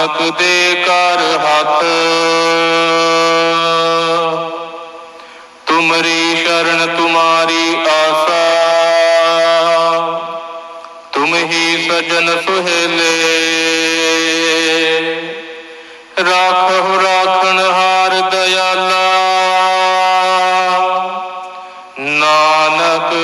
ਨਾਨਕ ਦੇ ਕਰ ਹੱਥ ਤੁਮਰੀ ਸ਼ਰਨ ਤੁਮਾਰੀ ਆਸਾ ਤੁਮ ਹੀ ਸਜਨ ਸੁਹੇਲੇ ਰਾਖਹੁ ਰਾਖਣ ਹਾਰ ਦਇਆਲਾ ਨਾਨਕ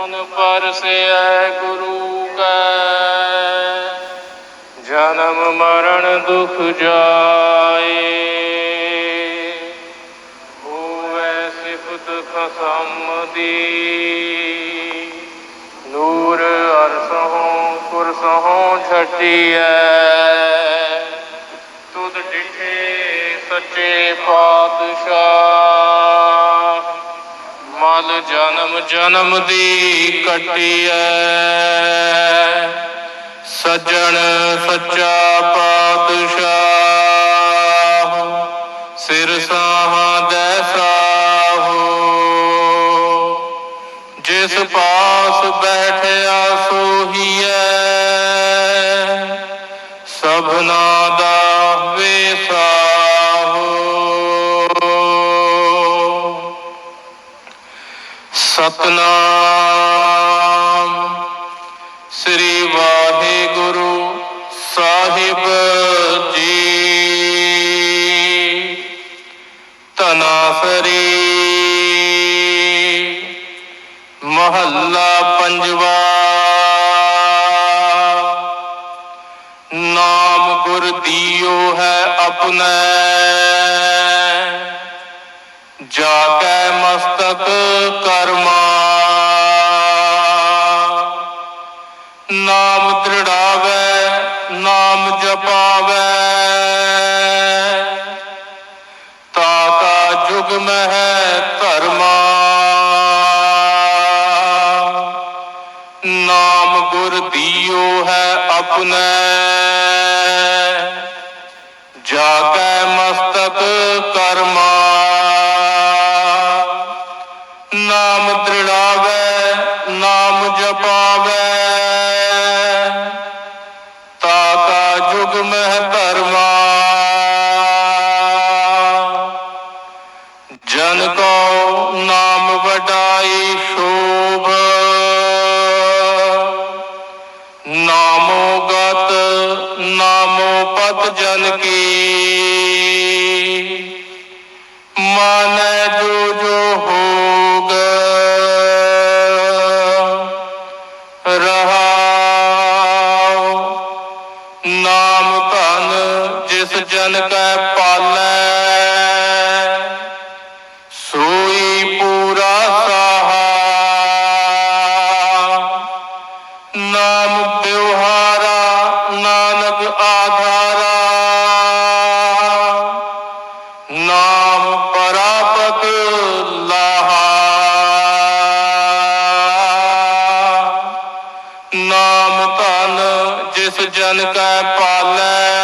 ਦਰਸ਼ਨ ਪਰਸੈ ਗੁਰੂ ਕੈ। ਜਨਮ ਮਰਨ ਦੁਖ ਜਾਏ। ਹੋਵੇ ਸਿਫਤ ਖਸਮ ਦੀ। ਨੂਰ ਅਰਸਹੋਂ ਕੁਰਸਹੋਂ ਛਟੀਐ। ਤੁਧ ਡਿਠੇ ਸੱਚੇ ਪਾਤਸ਼ਾਹ। ਮਲ ਜਨਮ ਜਨਮ ਦੀ ਕੱਟੀਐ। ਸੱਜਣ ਸੱਚਾ ਪਾਤਸ਼ਾਹ ਸਤਨਾਮ। ਸ੍ਰੀ ਵਾਹਿਗੁਰੂ ਸਾਹਿਬ ਜੀ। ਤਨਾਸਰੀ ਮਹੱਲਾ ਪੰਜਵਾ। ਨਾਮ ਗੁਰ ਦੀਓ ਹੈ ਆਪਣਾ। ਜਾ ਕੈ ਮਸਤਕ ਕਰਮਾ। ਗੁਰ ਦੀਓ ਹੈ ਆਪਣਾ। ਪਤ ਕੀ। ਮਾਨੈ ਜੋ ਜੋ ਹੋਗ, ਰਹਾਉ। ਨਾਮ ਧਨ ਜਿਸ ਜਨ ਕੈ ਪਾਲੈ, ਸੋਈ ਪੂਰਾ ਸਾਹਾ। ਨਾਮ ਬਿਵਹਾਰਾ ਨਾਮ ਜਨ ਕੈ ਪਾਲੈ